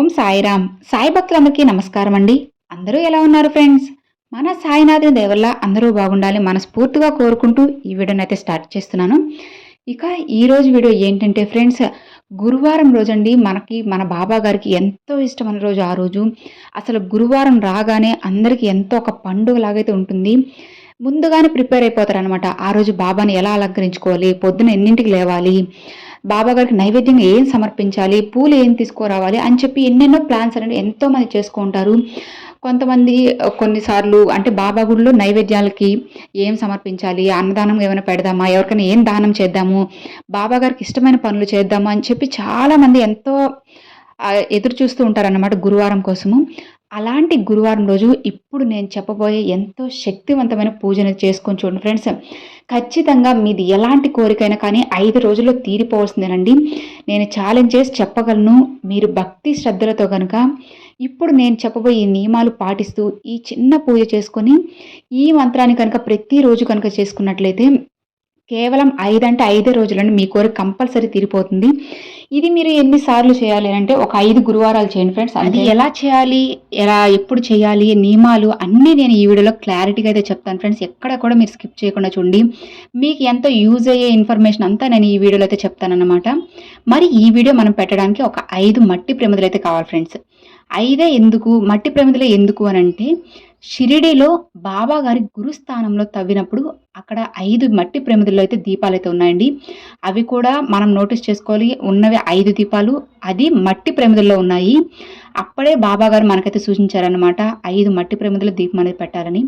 ఓం సాయిరామ్. సాయి భక్తులందరికీ నమస్కారం అండి. అందరూ ఎలా ఉన్నారు ఫ్రెండ్స్? మన సాయినాథుని దేవల్ల అందరూ బాగుండాలి మనస్ఫూర్తిగా కోరుకుంటూ ఈ వీడియోని అయితే స్టార్ట్ చేస్తున్నాను. ఇక ఈరోజు వీడియో ఏంటంటే ఫ్రెండ్స్ గురువారం రోజండి మనకి మన బాబా గారికి ఎంతో ఇష్టమైన రోజు ఆ రోజు. అసలు గురువారం రాగానే అందరికీ ఎంతో ఒక పండుగలాగైతే ఉంటుంది. ముందుగానే ప్రిపేర్ అయిపోతారు అనమాట ఆ రోజు బాబాని ఎలా అలంకరించుకోవాలి? పొద్దున ఎన్నింటికి లేవాలి? బాబాగారికి నైవేద్యంగా ఏం సమర్పించాలి? పూలు ఏం తీసుకురావాలి? అని చెప్పి ఎన్నెన్నో ప్లాన్స్ అనేది ఎంతోమంది చేసుకుంటారు. కొంతమంది కొన్నిసార్లు అంటే బాబా గుడిలో నైవేద్యాలకి ఏం సమర్పించాలి? అన్నదానం ఏమైనా పెడదామా? ఎవరికైనా ఏం దానం చేద్దాము? బాబా గారికి ఇష్టమైన పనులు చేద్దాము? అని చెప్పి చాలామంది ఎంతో ఎదురు చూస్తూ ఉంటారన్నమాట గురువారం కోసము. అలాంటి గురువారం రోజు ఇప్పుడు నేను చెప్పబోయే ఎంతో శక్తివంతమైన పూజను చేసుకొని చూడండి ఫ్రెండ్స్. ఖచ్చితంగా మీది ఎలాంటి కోరికైనా కానీ ఐదు రోజుల్లో తీరిపోవాల్సిందేనండి. నేను ఛాలెంజ్ చేసి చెప్పగలను. మీరు భక్తి శ్రద్ధలతో కనుక ఇప్పుడు నేను చెప్పబోయే ఈ నియమాలు పాటిస్తూ ఈ చిన్న పూజ చేసుకొని ఈ మంత్రాన్ని కనుక ప్రతిరోజు కనుక చేసుకున్నట్లయితే కేవలం ఐదంటే ఐదే రోజులండి మీ కోరిక కంపల్సరీ తీరిపోతుంది. ఇది మీరు ఎన్నిసార్లు చేయాలి అంటే ఒక ఐదు గురువారాలు చేయండి ఫ్రెండ్స్. అది ఎలా చేయాలి ఎలా ఎప్పుడు చేయాలి నియమాలు అన్నీ నేను ఈ వీడియోలో క్లారిటీగా అయితే చెప్తాను ఫ్రెండ్స్. ఎక్కడ కూడా మీరు స్కిప్ చేయకుండా చూడండి. మీకు ఎంతో యూజ్ అయ్యే ఇన్ఫర్మేషన్ అంతా నేను ఈ వీడియోలో అయితే చెప్తానన్నమాట. మరి ఈ వీడియో మనం పెట్టడానికి ఒక ఐదు మట్టి ప్రమిదలు అయితే కావాలి ఫ్రెండ్స్. ఐదే ఎందుకు మట్టి ప్రమిదలే ఎందుకు అని అంటే షిరిడీలో బాబా గారి గురుస్థానంలో తవ్వినప్పుడు అక్కడ ఐదు మట్టి ప్రమిదల్లో అయితే దీపాలు అయితే ఉన్నాయండి. అవి కూడా మనం నోటీస్ చేసుకోవాలి. ఉన్నవి ఐదు దీపాలు అది మట్టి ప్రమిదల్లో ఉన్నాయి. అప్పుడే బాబా గారు మనకైతే సూచించారనమాట ఐదు మట్టి ప్రమిదల దీపం అనేది పెట్టాలని.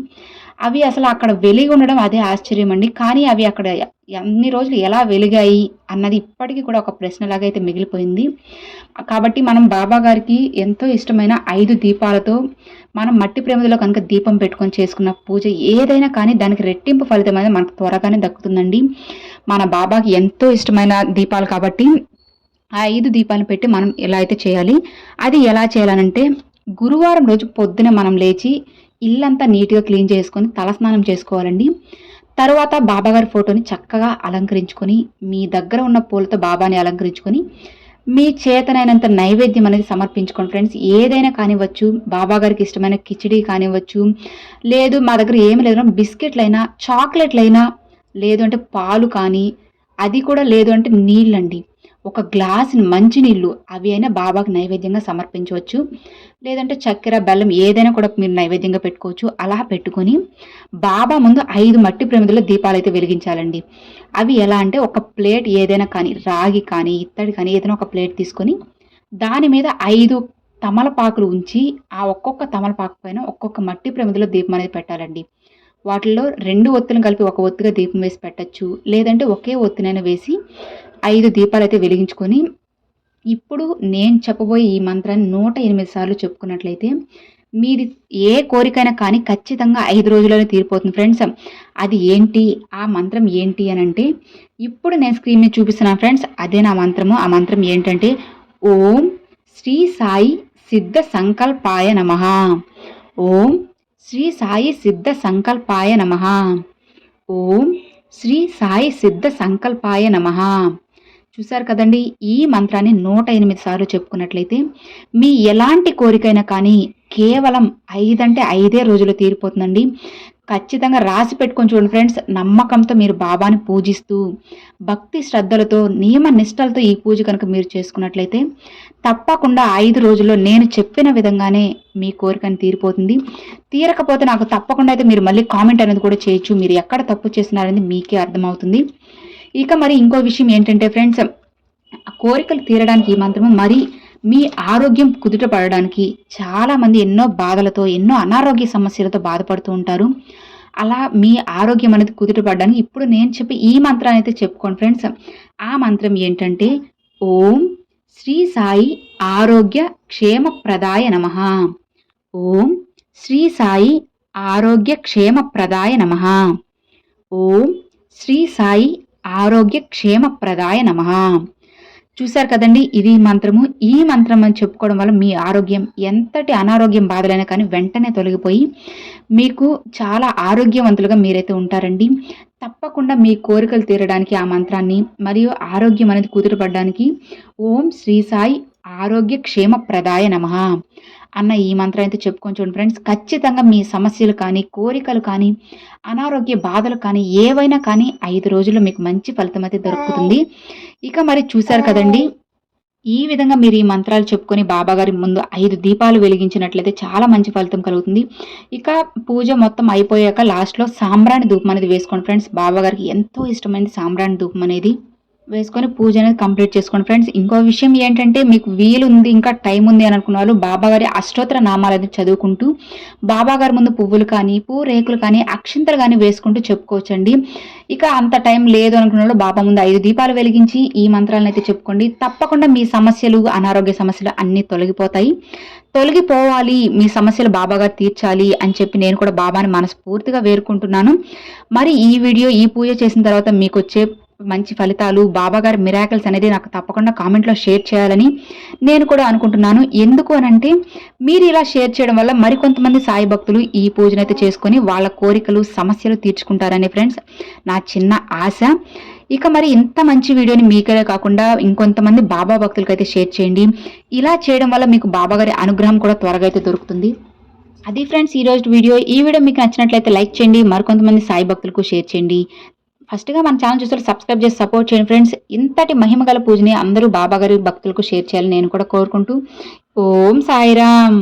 అవి అసలు అక్కడ వెలిగి ఉండడం అదే ఆశ్చర్యం అండి. కానీ అవి అక్కడ అన్ని రోజులు ఎలా వెలిగాయి అన్నది ఇప్పటికీ కూడా ఒక ప్రశ్నలాగా అయితే మిగిలిపోయింది. కాబట్టి మనం బాబా గారికి ఎంతో ఇష్టమైన ఐదు దీపాలతో మనం మట్టి ప్రేమలో కనుక దీపం పెట్టుకొని చేసుకున్న పూజ ఏదైనా కానీ దానికి రెట్టింపు ఫలితం అనేది మనకు త్వరగానే దక్కుతుందండి. మన బాబాకి ఎంతో ఇష్టమైన దీపాలు కాబట్టి ఆ ఐదు దీపాలు పెట్టి మనం ఎలా అయితే చేయాలి అది ఎలా చేయాలనంటే గురువారం రోజు పొద్దున మనం లేచి ఇల్లంతా నీట్గా క్లీన్ చేసుకొని తలస్నానం చేసుకోవాలండి. తర్వాత బాబాగారి ఫోటోని చక్కగా అలంకరించుకొని మీ దగ్గర ఉన్న పూలతో బాబాని అలంకరించుకొని మీ చేతనైనంత నైవేద్యం అనేది సమర్పించుకోండి ఫ్రెండ్స్. ఏదైనా కానివ్వచ్చు బాబా గారికి ఇష్టమైన కిచిడి కానివ్వచ్చు లేదు మా దగ్గర ఏమి లేదు బిస్కెట్లైనా చాక్లెట్లైనా లేదు అంటే పాలు కానీ అది కూడా లేదు అంటే నీళ్ళండి. ఒక గ్లాస్ మంచినీళ్ళు అవి అయినా బాబాకు నైవేద్యంగా సమర్పించవచ్చు. లేదంటే చక్కెర బెల్లం ఏదైనా కూడా మీరు నైవేద్యంగా పెట్టుకోవచ్చు. అలా పెట్టుకొని బాబా ముందు ఐదు మట్టి ప్రమిదలో దీపాలు అయితే వెలిగించాలండి. అవి ఎలా అంటే ఒక ప్లేట్ ఏదైనా కానీ రాగి కానీ ఇత్తడి కానీ ఏదైనా ఒక ప్లేట్ తీసుకొని దాని మీద ఐదు తమలపాకులు ఉంచి ఆ ఒక్కొక్క తమలపాకు పైన ఒక్కొక్క మట్టి ప్రమిదలో దీపం అనేది పెట్టాలండి. వాటిల్లో రెండు ఒత్తులను కలిపి ఒక ఒత్తుగా దీపం వేసి పెట్టచ్చు. లేదంటే ఒకే ఒత్తునైనా వేసి ఐదు దీపాలు అయితే వెలిగించుకొని ఇప్పుడు నేను చెప్పబోయే ఈ మంత్రాన్ని నూట ఎనిమిది సార్లు చెప్పుకున్నట్లయితే మీది ఏ కోరికైనా కానీ ఖచ్చితంగా ఐదు రోజుల్లోనే తీరిపోతుంది ఫ్రెండ్స్. అది ఏంటి? ఆ మంత్రం ఏంటి అని అంటే ఇప్పుడు నేను స్క్రీన్ మీద చూపిస్తున్నాను ఫ్రెండ్స్. అదే నా మంత్రము. ఆ మంత్రం ఏంటంటే ఓం శ్రీ సాయి సిద్ధ సంకల్పాయ నమ. ఓం శ్రీ సాయి సిద్ధ సంకల్పాయ నమ. ఓం శ్రీ సాయి సిద్ధ సంకల్పాయ నమ. చూశారు కదండి ఈ మంత్రాన్ని నూట ఎనిమిది సార్లు చెప్పుకున్నట్లయితే మీ ఎలాంటి కోరికైనా కానీ కేవలం ఐదంటే ఐదే రోజులు తీరిపోతుందండి. ఖచ్చితంగా రాసి పెట్టుకొని చూడండి ఫ్రెండ్స్ నమ్మకంతో మీరు బాబాని పూజిస్తూ భక్తి శ్రద్ధలతో నియమ నిష్టలతో ఈ పూజ కనుక మీరు చేసుకున్నట్లయితే తప్పకుండా ఐదు రోజుల్లో నేను చెప్పిన విధంగానే మీ కోరికని తీరిపోతుంది. తీరకపోతే నాకు తప్పకుండా అయితే మీరు మళ్ళీ కామెంట్ అనేది కూడా చేయొచ్చు. మీరు ఎక్కడ తప్పు చేస్తున్నారనేది మీకే అర్థమవుతుంది. ఇక మరి ఇంకో విషయం ఏంటంటే ఫ్రెండ్స్ ఆ కోరికలు తీరడానికి ఈ మంత్రము మరి మీ ఆరోగ్యం కుదుట పడడానికి చాలామంది ఎన్నో బాధలతో ఎన్నో అనారోగ్య సమస్యలతో బాధపడుతూ ఉంటారు. అలా మీ ఆరోగ్యం అనేది కుదుట పడడానికి ఇప్పుడు నేను చెప్పి ఈ మంత్రాన్ని అయితే చెప్పుకోండి ఫ్రెండ్స్. ఆ మంత్రం ఏంటంటే ఓం శ్రీ సాయి ఆరోగ్య క్షేమ ప్రదాయ నమ. ఓం శ్రీ సాయి ఆరోగ్య క్షేమ ప్రదాయ నమ. ఓం శ్రీ సాయి ఆరోగ్య క్షేమ ప్రదాయ నమ. చూశారు కదండి ఇది మంత్రము. ఈ మంత్రం అని చెప్పుకోవడం వల్ల మీ ఆరోగ్యం ఎంతటి అనారోగ్యం బాధలైనా కానీ వెంటనే తొలగిపోయి మీకు చాలా ఆరోగ్యవంతులుగా మీరైతే ఉంటారండి. తప్పకుండా మీ కోరికలు తీరడానికి ఆ మంత్రాన్ని మరియు ఆరోగ్యం అనేది కుదుటపడడానికి ఓం శ్రీ సాయి ఆరోగ్య క్షేమ ప్రదాయ నమ అన్న ఈ మంత్రం అయితే చెప్పుకొని చూడండి ఫ్రెండ్స్. ఖచ్చితంగా మీ సమస్యలు కానీ కోరికలు కానీ అనారోగ్య బాధలు కానీ ఏవైనా కానీ ఐదు రోజుల్లో మీకు మంచి ఫలితం అయితే దొరుకుతుంది. ఇక మరి చూశారు కదండి. ఈ విధంగా మీరు ఈ మంత్రాలు చెప్పుకొని బాబాగారి ముందు ఐదు దీపాలు వెలిగించినట్లయితే చాలా మంచి ఫలితం కలుగుతుంది. ఇక పూజ మొత్తం అయిపోయాక లాస్ట్లో సాంబ్రాణి ధూపం అనేది వేసుకోండి ఫ్రెండ్స్. బాబాగారికి ఎంతో ఇష్టమైనది సాంబ్రాణి ధూపం అనేది. వేసుకొని పూజ అనేది కంప్లీట్ చేసుకోండి. ఫ్రెండ్స్ ఇంకో విషయం ఏంటంటే మీకు వీలు ఉంది ఇంకా టైం ఉంది అని అనుకున్న వాళ్ళు బాబాగారి అష్టోత్తర నామాలు అనేది చదువుకుంటూ బాబాగారి ముందు పువ్వులు కానీ పువ్వు రేకులు కానీ అక్షింతలు కానీ వేసుకుంటూ చెప్పుకోవచ్చండి. ఇక అంత టైం లేదు అనుకున్న వాళ్ళు బాబా ముందు ఐదు దీపాలు వెలిగించి ఈ మంత్రాలను అయితే చెప్పుకోండి. తప్పకుండా మీ సమస్యలు అనారోగ్య సమస్యలు అన్నీ తొలగిపోతాయి. తొలగిపోవాలి మీ సమస్యలు బాబాగారు తీర్చాలి అని చెప్పి నేను కూడా బాబాని మనస్ఫూర్తిగా వేరుకుంటున్నాను మరి ఈ వీడియో ఈ పూజ చేసిన తర్వాత మీకు వచ్చే మంచి ఫలితాలు బాబాగారి మిరాకిల్స్ అనేది నాకు తప్పకుండా కామెంట్లో షేర్ చేయాలని నేను కూడా అనుకుంటున్నాను. ఎందుకు అనంటే మీరు ఇలా షేర్ చేయడం వల్ల మరికొంతమంది సాయి భక్తులు ఈ పూజనైతే చేసుకొని వాళ్ళ కోరికలు సమస్యలు తీర్చుకుంటారని ఫ్రెండ్స్ నా చిన్న ఆశ. ఇక మరి ఇంత మంచి వీడియోని మీకే కాకుండా ఇంకొంతమంది బాబా భక్తులకైతే షేర్ చేయండి. ఇలా చేయడం వల్ల మీకు బాబాగారి అనుగ్రహం కూడా త్వరగా అయితే దొరుకుతుంది. అది ఫ్రెండ్స్ ఈ వీడియో. ఈ వీడియో మీకు నచ్చినట్లయితే లైక్ చేయండి. మరికొంతమంది సాయి భక్తులకు షేర్ చేయండి. ఫస్ట్గా మన ఛానల్ చూస్తే సబ్స్క్రైబ్ చేసి సపోర్ట్ చేయండి ఫ్రెండ్స్. ఇంతటి మహిమగల పూజని అందరూ బాబాగారి భక్తులకు షేర్ చేయాలని నేను కూడా కోరుకుంటూ. ఓం సాయిరామ్.